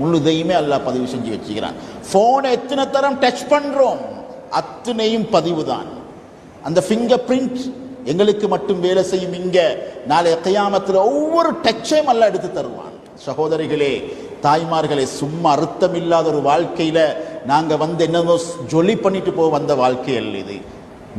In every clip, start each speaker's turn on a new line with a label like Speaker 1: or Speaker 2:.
Speaker 1: முழுதையுமே அல்லாஹ் பதிவு செஞ்சு வச்சுக்கிறான். ஃபோனை எத்தனை தரம் டச் பண்ணுறோம் அத்தனையும் பதிவு தான் அந்த ஃபிங்கர் பிரிண்ட் எங்களுக்கு மட்டும் வேலை செய்யும் இங்கே. நாளைய கையாமத்தில் ஒவ்வொரு டச்சையும் அல்ல எடுத்து தருவான். சகோதரிகளே தாய்மார்களே சும்மா அர்த்தம் இல்லாத ஒரு வாழ்க்கையில் நாங்கள் வந்து என்னமோ ஜொலி பண்ணிட்டு போக வந்த வாழ்க்கை அல்ல இது.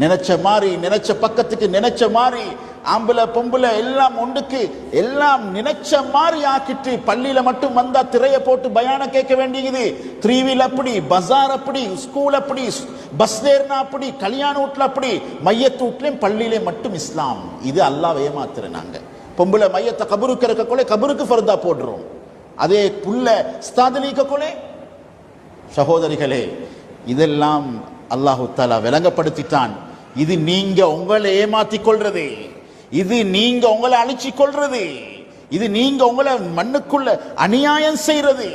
Speaker 1: நினைச்ச மாதிரி நினைச்ச பக்கத்துக்கு நினைச்ச மாதிரி ஆம்பளை பொம்பளை எல்லாம் ஒன்றுக்கு எல்லாம் நினைச்ச மாதிரி ஆக்கிட்டு பள்ளியில மட்டும் வந்தா திரைய போட்டு பயான கேட்க வேண்டியது. த்ரீவில் அப்படி பஜார் அப்படி ஸ்கூல் அப்படி பஸ் ஏறினா அப்படி கல்யாண வீட்டில் அப்படி மையத்து வீட்லையும் பள்ளியிலே மட்டும் இஸ்லாம். இது அல்லாஹ் ஏமாத்துற நாங்க. பொம்பளை மையத்தை கபருக்கு இருக்க கொலை கபருக்கு ஃபர்தா போடுறோம். அதே புல்ல ஸ்தாதலிக்க கொலை. சகோதரிகளே இதெல்லாம் அல்லாஹு தாலா விளங்கப்படுத்திட்டான். இது நீங்க உங்களை ஏமாத்திக் கொள்றதே. இது நீங்க உங்களை அழிச்சு கொள்றது. இது நீங்க உங்களை மண்ணுக்குள்ள அநியாயம் செய்யறது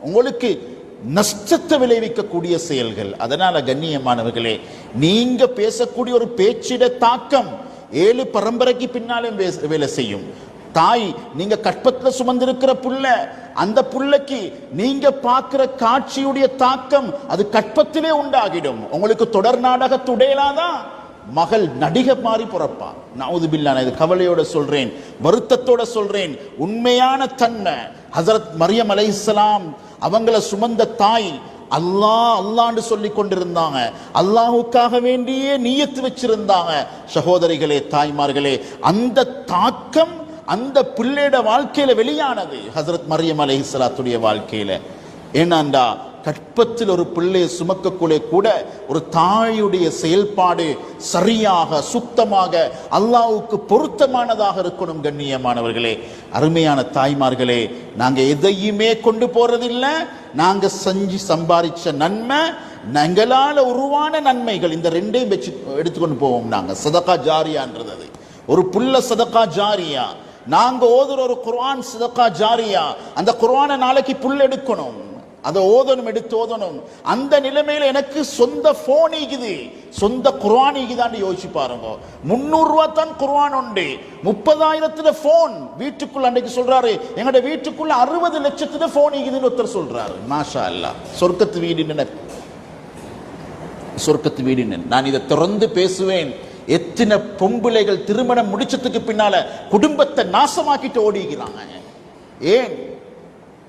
Speaker 1: உங்களுக்கு நஷ்டத்தை விளைவிக்கக்கூடிய செயல்கள். அதனால கண்ணியமானவர்களே நீங்க பேசக்கூடிய ஒரு பேச்சிட தாக்கம் ஏழு பரம்பரைக்கு பின்னாலும் வே- வேலை செய்யும். தாய் நீங்க கற்பத்துல சுமந்திருக்கிற புள்ள அந்த புள்ளைக்கு நீங்க பார்க்கிற காட்சியுடைய தாக்கம் அது கற்பத்திலே உண்டாகிடும். உங்களுக்கு தொடர் நாடக துடையலாதான் மகள் நடிகை மாறி பிறப்பா. நவுது பில்லா நான் இது கவலையோட சொல்றேன் வருத்தத்தோட சொல்றேன். உண்மையான தன்மை. ஹசரத் மரியம் அலைஹிஸ்ஸலாம் அவங்கள சுமந்த தாய் அல்லாஹ் அல்லான்னு சொல்லி கொண்டிருந்தாங்க. அல்லாஹுக்காக வேண்டியே நீயத்து வச்சிருந்தாங்க. சகோதரிகளே தாய்மார்களே அந்த தாக்கம் அந்த பிள்ளையோட வாழ்க்கையில வெளியானது ஹசரத் மரியம் அலைஹிஸ்ஸலாத்துடைய வாழ்க்கையில. ஏன்னாண்டா கற்பத்தில் ஒரு பிள்ளையை சுமக்கக்குள்ளே கூட ஒரு தாயுடைய செயல்பாடு சரியாக சுத்தமாக அல்லாவுக்கு பொருத்தமானதாக இருக்கணும் கண்ணியமானவர்களே. அருமையான தாய்மார்களே நாங்கள் எதையுமே கொண்டு போறதில்லை. நாங்கள் செஞ்சு சம்பாதிச்ச நன்மை எங்களால உருவான நன்மைகள் இந்த ரெண்டையும் வச்சு எடுத்துக்கொண்டு போவோம் நாங்கள் சதக்கா ஜாரியான்றது அது. ஒரு புல்ல சதக்கா ஜாரியா. நாங்கள் ஓதுற ஒரு குர்ஆன் சதக்கா ஜாரியா. அந்த குர்ஆனை நாளைக்கு புல் எடுக்கணும். அதை ஓதணும் எடுத்து ஓதணும். அந்த நிலைமையில எனக்கு சொந்த ஃபோன் ஈகுது சொந்த குர்ஆன் ஈகுதான்னு யோசிச்சு பாருங்க. முந்நூறு ரூபா தான் குர்வான் உண்டு. முப்பதாயிரத்துல போன் வீட்டுக்குள்ள அன்னைக்கு சொல்றாரு எங்களோட வீட்டுக்குள்ள அறுபது லட்சத்துல போன் இருக்குதுன்னு ஒருத்தர் சொல்றாரு. மாஷா அல்லாஹ் சொர்க்கத்து வீடு சொர்க்கத்து வீடு நான் இதை திறந்து பேசுவேன். எத்தனை பொம்புளைகள் திருமணம் முடிச்சதுக்கு பின்னால குடும்பத்தை நாசமாக்கிட்டு ஓடிக்கிறாங்க. ஏன்?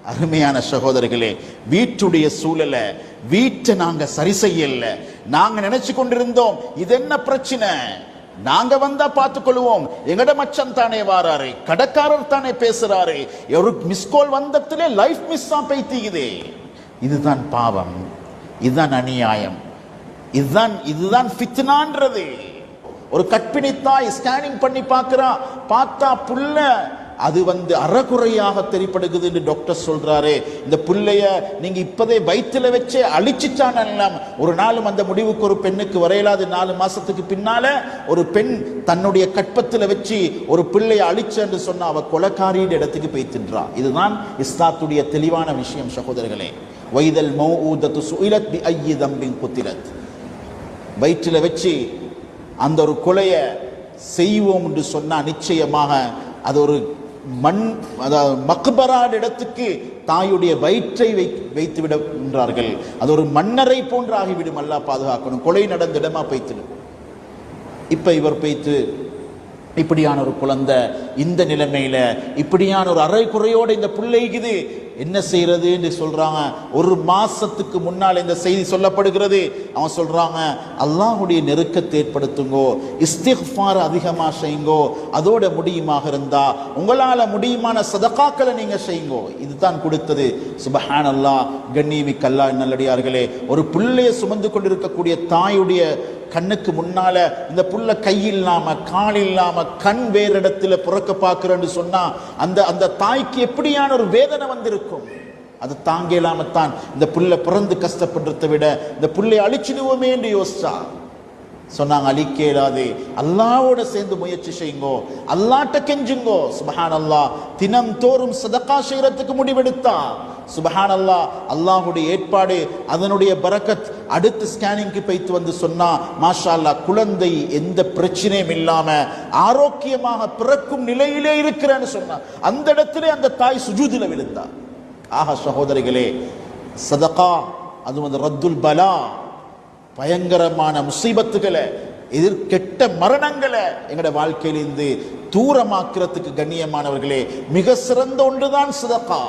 Speaker 1: அருமையான சகோதரர்களே வீட்டுடைய சூழலை வீட்டை நாங்க சரி செய்யல. நாங்க நினைச்சு கொண்டிருந்தோம் இது என்ன பிரச்சனை? நாங்க வந்தா பார்த்துக்கொள்வோம் எங்கட மச்சன் தானே வாராரு கடைக்காரர் தானே பேசுறாரு. ஒரு மிஸ்கால் வந்தத்திலே லைஃப் மிஸ் தான் பைத்திக்குதே இதுதான் பாவம் இதுதான் அநியாயம். இதுதான் இதுதான் ஃபித்னான்றது ஒரு கற்பிணி தாய் ஸ்கேனிங் பண்ணி பார்க்கிறா பார்த்தா புள்ள அது வந்து அறகுறையாக தெரிப்படுகிறது என்று டாக்டர் சொல்றாரு. இந்த பிள்ளைய நீங்க இப்பதே வயிற்றுல வச்சே அழிச்சிட்டான் ஒரு நாளும் அந்த முடிவுக்கு ஒரு பெண்ணுக்கு வரையலாது. நாலு மாசத்துக்கு பின்னால ஒரு பெண் தன்னுடைய கற்பத்தில் வச்சு ஒரு பிள்ளையை அழிச்சன்னு சொன்ன அவ கொலக்காரியின் இடத்துக்கு போய் தின்றா. இதுதான் இஸ்லாத்துடைய தெளிவான விஷயம் சகோதரர்களே. வைதல் மௌஊதத்து சுயிலத் பி ஐயி தம்பின் குத்திலத். வயிற்றில் வச்சு அந்த ஒரு கொலையை செய்வோம் என்று சொன்னால் நிச்சயமாக அது ஒரு மண் அதாவது மக்பராட் இடத்துக்கு தாயுடைய வயிற்றை வை வைத்து விடுகின்றார்கள் அது ஒரு மன்னரை போன்று ஆகிவிடும் அல்லா பாதுகாக்கணும். கொலை நடந்த இடமா பைத்திடும் இப்போ இவர் பைத்து இப்படியான ஒரு குழந்தை இந்த நிலைமையில இப்படியான ஒரு அரை குறையோடு இந்த பிள்ளைக்குது என்ன செய்யறது என்று சொல்றாங்க? ஒரு மாசத்துக்கு முன்னால் இந்த செய்தி சொல்லப்படுகிறது. அவன் சொல்றாங்க அல்லாஹுடைய நெருக்கத்தை ஏற்படுத்துங்கோ இஸ்திஃபார் அதிகமா செய்யுங்கோ அதோட முடியுமாக இருந்தா உங்களால முடியுமான சதகாக்களை நீங்க செய்யுங்கோ. இதுதான் கொடுத்தது. சுபஹான் அல்லாஹ் கண்ணியமிக்கல்லா நல்லடியார்களே ஒரு பிள்ளையை சுமந்து கொண்டிருக்கக்கூடிய தாயுடைய கண்ணுக்கு முன்னால இந்த புள்ள கை இல்லாம கால் இல்லாம கண் வேறு இடத்துல புறக்க பார்க்கிறேன்னு சொன்னா அந்த அந்த தாய்க்கு எப்படியான ஒரு வேதனை வந்திருக்கும்? அது தாங்க இல்லாமத்தான் இந்த புள்ள பிறந்து கஷ்டப்படுறத விட இந்த புள்ளை அழிச்சிடுவோமே என்று யோசிச்சா? சொன்னாங்க அழிக்க இயலாது அல்லாவோட சேர்ந்து முயற்சி செய்யுங்கோ. அல்லாட்ட கெஞ்சுங்கோ. சுபஹான் அல்லாஹ் தினம் தோறும் சதக்கா செய்யறதுக்கு முடிவெடுத்தா? சுபஹான் அல்லா அல்லாஹுடைய ஏற்பாடு அதனுடைய பரக்கத் அடுத்து ஸ்கேனிங்க்கு போய்த்து வந்து சொன்னா மாஷா அல்லாஹ் குழந்தை எந்த பிரச்சனையும் இல்லாம ஆரோக்கியமாக பிறக்கும் நிலையிலே இருக்கிறேன்னு சொன்னா அந்த இடத்திலே அந்த தாய் சுஜூதில விழுந்தா. ஆக சகோதரிகளே சதகா அது வந்து ரத்துல் பலா பயங்கரமான முசீபத்துகளை எதிர் கெட்ட மரணங்களை எங்களோட வாழ்க்கையிலிருந்து தூரமாக்குறதுக்கு கண்ணியமானவர்களே மிக சிறந்த ஒன்றுதான் சதகா.